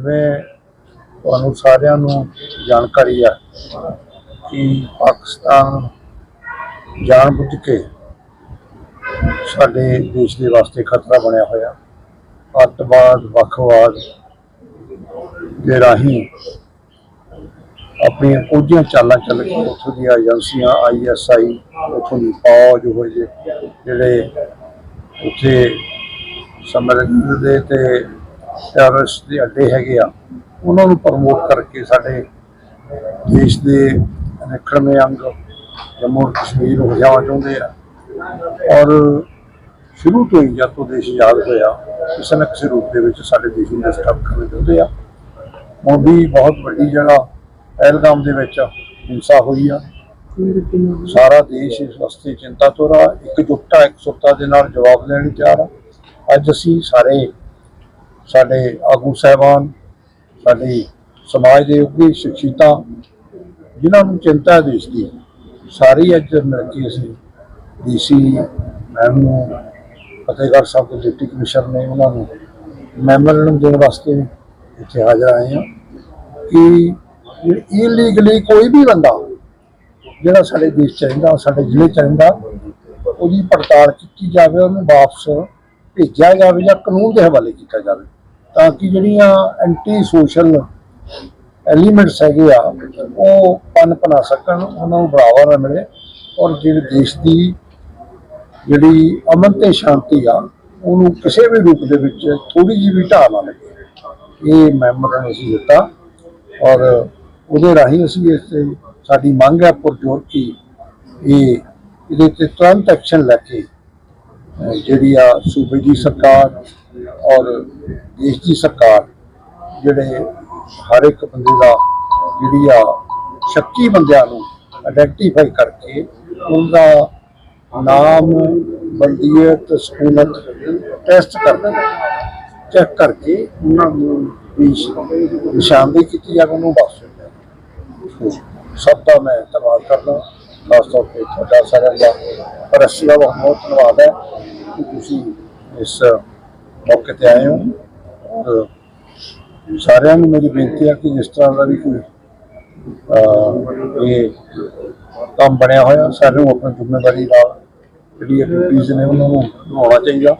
ਜਿਵੇਂ ਤੁਹਾਨੂੰ ਸਾਰਿਆਂ ਨੂੰ ਜਾਣਕਾਰੀ ਆ ਕਿ ਪਾਕਿਸਤਾਨ ਜਾਣਬੁੱਝ ਕੇ ਸਾਡੇ ਦੇਸ਼ ਦੇ ਵਾਸਤੇ ਖਤਰਾ ਬਣਿਆ ਹੋਇਆ। ਅੱਤਵਾਦ, ਵੱਖਵਾਦ ਦੇ ਰਾਹੀਂ ਆਪਣੀਆਂ ਕੁਝੀਆਂ ਚਾਲਾਂ ਚੱਲ ਕੇ ਉੱਥੋਂ ਦੀਆਂ ਏਜੰਸੀਆਂ ਆਈਐਸਆਈ ਉੱਥੋਂ ਦੀ ਫੌਜ ਹੋਏ ਜਿਹੜੇ ਉੱਥੇ ਸਮਰਗਲ ਦੇ ਤੇ ਟੈਰਰਿਸਟ ਦੇ ਅੱਡੇ ਹੈਗੇ ਆ। ਉਹਨਾਂ ਨੂੰ ਪ੍ਰਮੋਟ ਕਰਕੇ ਸਾਡੇ ਦੇਸ਼ ਦੇ ਅਨਿੱਖੜਵੇਂ ਅੰਗ ਜੰਮੂ ਐਂਡ ਕਸ਼ਮੀਰ ਨੂੰ ਵਜਾਉਣਾ ਚਾਹੁੰਦੇ ਆ। ਔਰ ਸ਼ੁਰੂ ਤੋਂ ਹੀ ਜਦ ਤੋਂ ਦੇਸ਼ ਆਜ਼ਾਦ ਹੋਇਆ, ਕਿਸੇ ਨਾ ਕਿਸੇ ਰੂਪ ਦੇ ਵਿੱਚ ਸਾਡੇ ਦੇਸ਼ ਨੂੰ ਡਿਸਟਰਬ ਕਰਨਾ ਚਾਹੁੰਦੇ ਆ। ਹੁਣ ਵੀ ਬਹੁਤ ਵੱਡੀ ਜਗ੍ਹਾ ਪਹਿਲਗਾਮ ਦੇ ਵਿੱਚ ਹਿੰਸਾ ਹੋਈ ਆ। ਸਾਰਾ ਦੇਸ਼ ਇਸ ਵਾਸਤੇ ਚਿੰਤਾਤੁਰ ਆ ਇਕਜੁੱਟਤਾ ਇਕਸੁਰਤਾ ਦੇ ਨਾਲ ਜਵਾਬ ਦੇਣ ਲਈ ਤਿਆਰ ਆ। ਅੱਜ ਅਸੀਂ ਸਾਰੇ ਸਾਡੇ ਆਗੂ ਸਾਹਿਬਾਨ, ਸਾਡੇ ਸਮਾਜ ਦੇ ਉੱਘੇ ਸ਼ਖਸੀਅਤਾਂ, ਜਿਨ੍ਹਾਂ ਨੂੰ ਚਿੰਤਾ ਹੈ ਦੇਸ਼ ਦੀ, ਸਾਰੀ ਅੱਜ ਮਿਲ ਕੇ ਅਸੀਂ ਡੀਸੀ ਮੈਮ ਨੂੰ, ਫਤਿਹਗੜ੍ਹ ਸਾਹਿਬ ਦੇ ਡਿਪਟੀ ਕਮਿਸ਼ਨਰ ਨੇ ਉਹਨਾਂ ਨੂੰ ਮੈਮੋਰੈਂਡਮ ਦੇਣ ਵਾਸਤੇ ਇੱਥੇ ਹਾਜ਼ਰ ਆਏ ਹਾਂ ਕਿ ਇਲੀਗਲੀ ਕੋਈ ਵੀ ਬੰਦਾ ਜਿਹੜਾ ਸਾਡੇ ਦੇਸ਼ ਚ ਰਹਿੰਦਾ, ਸਾਡੇ ਜ਼ਿਲ੍ਹੇ ਚ ਰਹਿੰਦਾ, ਉਹਦੀ ਪੜਤਾਲ ਕੀਤੀ ਜਾਵੇ, ਉਹਨੂੰ ਵਾਪਸ ਭੇਜਿਆ ਜਾਵੇ ਜਾਂ ਕਾਨੂੰਨ ਦੇ ਹਵਾਲੇ ਕੀਤਾ ਜਾਵੇ। ਤਾਂ ਕਿ ਜਿਹੜੀਆਂ ਐਂਟੀ ਸੋਸ਼ਲ ਐਲੀਮੈਂਟਸ ਹੈਗੇ ਆ, ਉਹ ਪਨਪਨਾ ਸਕਣ, ਉਹਨਾਂ ਨੂੰ ਬੜਾਵਾ ਨਾ ਮਿਲੇ ਔਰ ਜਿਹੜੇ ਦੇਸ਼ ਦੀ ਜਿਹੜੀ ਅਮਨ ਤੇ ਸ਼ਾਂਤੀ ਆ, ਉਹਨੂੰ ਕਿਸੇ ਵੀ ਰੂਪ ਦੇ ਵਿੱਚ ਥੋੜੀ ਜਿਹੀ ਵੀ ਢਾਹ ਨਾ ਲੱਗੇ। ਇਹ ਮੈਮੋਰੈਂਡਮ ਅਸੀਂ ਦਿੱਤਾ ਔਰ ਉਹਦੇ ਰਾਹੀਂ ਅਸੀਂ ਇਸ ਤੇ ਸਾਡੀ ਮੰਗ ਹੈ ਪੁਰਜੋਰ ਕੀ ਇਹ ਇਹਦੇ ਤੇ ਤੁਰੰਤ ਐਕਸ਼ਨ ਲੈ ਕੇ ਜਿਹੜੀ ਆ ਸੂਬੇ ਦੀ ਸਰਕਾਰ ਔਰ ਦੇਸ਼ ਦੀ ਸਰਕਾਰ ਜਿਹੜੇ ਹਰ ਇੱਕ ਬੰਦੇ ਦਾ ਜਿਹੜੀ ਆ ਸ਼ੱਕੀ ਬੰਦਿਆਂ ਨੂੰ ਆਇਡੈਂਟੀਫਾਈ ਕਰਕੇ ਉਹਦਾ ਨਾਮ ਬਲਦੀਅਤ ਸਕੂਨਤ ਟੈਸਟ ਕਰਦੇ ਚੈੱਕ ਕਰਕੇ ਉਹਨਾਂ ਨੂੰ ਵੀ ਨਿਸ਼ਾਨਦੇਹੀ ਕੀਤੀ ਜਾਵੇ, ਉਹਨੂੰ ਵਾਪਸ ਸਭ ਦਾ ਮੈਂ ਧੰਨਵਾਦ ਕਰਦਾ, ਖਾਸ ਤੌਰ ਤੇ ਤੁਹਾਡਾ ਸਾਰਿਆਂ ਦਾ। ਪ੍ਰੈਸ ਦਾ ਬਹੁਤ ਬਹੁਤ ਧੰਨਵਾਦ ਹੈ ਕਿ ਤੁਸੀਂ ਇਸ ਮੌਕੇ ਤੇ ਆਏ ਹੋ। ਔਰ ਸਾਰਿਆਂ ਨੂੰ ਮੇਰੀ ਬੇਨਤੀ ਹੈ ਕਿ ਜਿਸ ਤਰ੍ਹਾਂ ਦਾ ਵੀ ਕੋਈ ਅਹ, ਇਹ ਕੰਮ ਬਣਿਆ ਹੋਇਆ ਸਾਰਿਆਂ ਨੂੰ ਆਪਣੀ ਜ਼ਿੰਮੇਵਾਰੀ ਨਾਲ ਜਿਹੜੀ ਡਿਊਟੀਆਂ ਨੇ ਉਹਨਾਂ ਨੂੰ ਨਿਭਾਉਣਾ ਚਾਹੀਦਾ।